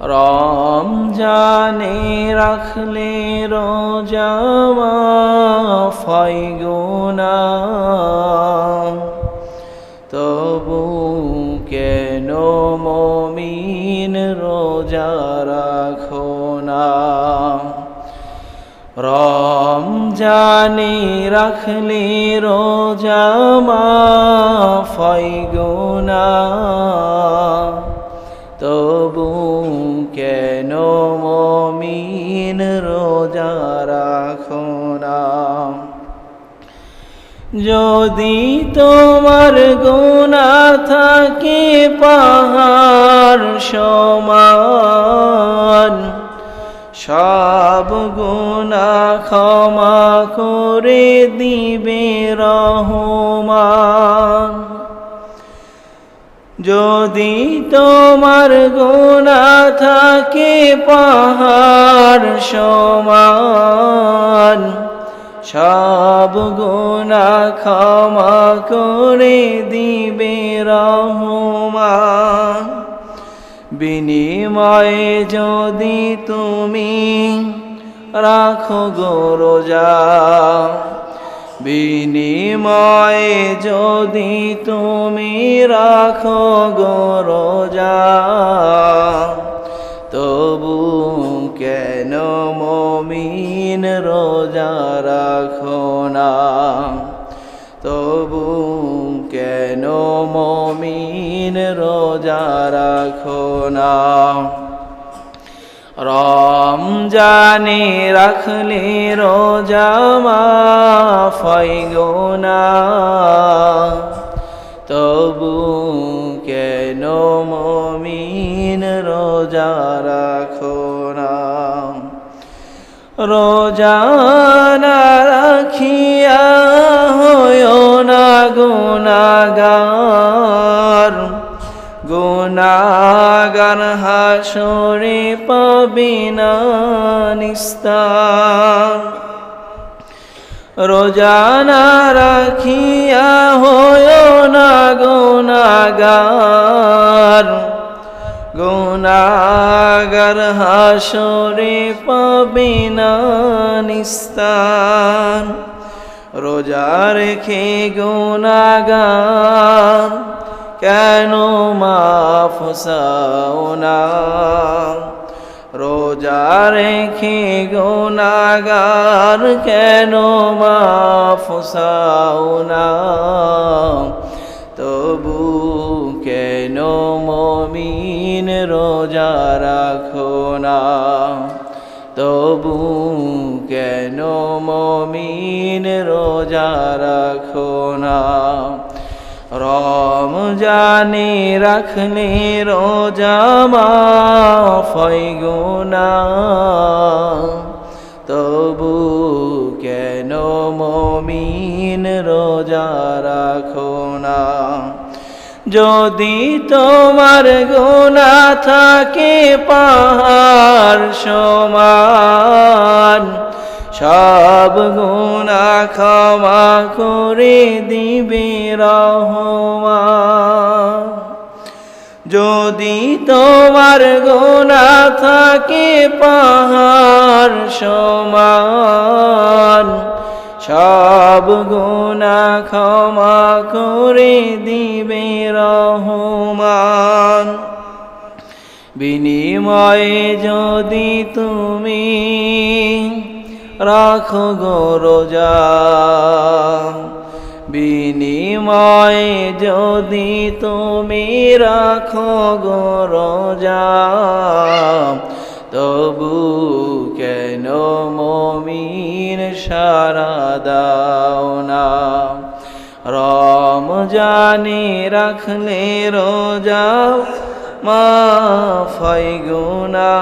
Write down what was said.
রমজানে রাখলে রোজামা ফাইগুনা তবু কেন মমিন রোজা রাখো না? রমজানে রাখলে রোজামা ফাইগুনা তবু কেন মমিন রোজা রাখো না? যদি তোমার গুণা থাকে পাহাড় সমান, সব গুণা ক্ষমা করে দিবে রহমান যদি তোমার গুণা থাকে পাহাড় সমান, সব গুণা ক্ষমা করে দিবে রহমান। বিনিময়ে যদি তুমি রাখো গো রোজা বিনিময়ে যদি তুমি রাখো গো রোজা, তবু কেন মমিন রোজা রাখো না? তবু কেন মমিন রোজা রাখো না? রমজানে রাখলে রোজা মা ফাইগোনা তবু কেন মমিন রোজা রাখো না? রোজা না রাখিয়া হয় না গুনাগার গুনাগার হাসরে পাবি না নিস্তার রোজানা রাখিয়া হয় না গুনাগার। গুনাগার হাসরে পাবি না নিস্তার রোজা রেখে গুনাগার। কেন না? রোজা রেখে গুনাগার কেন মাফসাও না? তবু কেন মমিন রোজা রাখো না? তবু কেন মমিন রোজা রাখো জানে রাখলে রোজা মা ফৈগুনা তবু কেন মমিন রোজা রাখো না? যদি তোমার গুণা থাকে পাহাড় সমান, সব গুণা ক্ষমা করে দিবে রহমান যদি তোমার গোনা থাকে পাহাড় সমান, সব গোনা ক্ষমা করে দিবে রহমান। বিনিময়ে যদি তুমি রাখো গো রোজা বিনিময়ে যদি তুমি রাখো গো রোজা, তবু কেন মমিন সারা দাও না? রম জানি রাখলে রোজা মা ফাইগুনা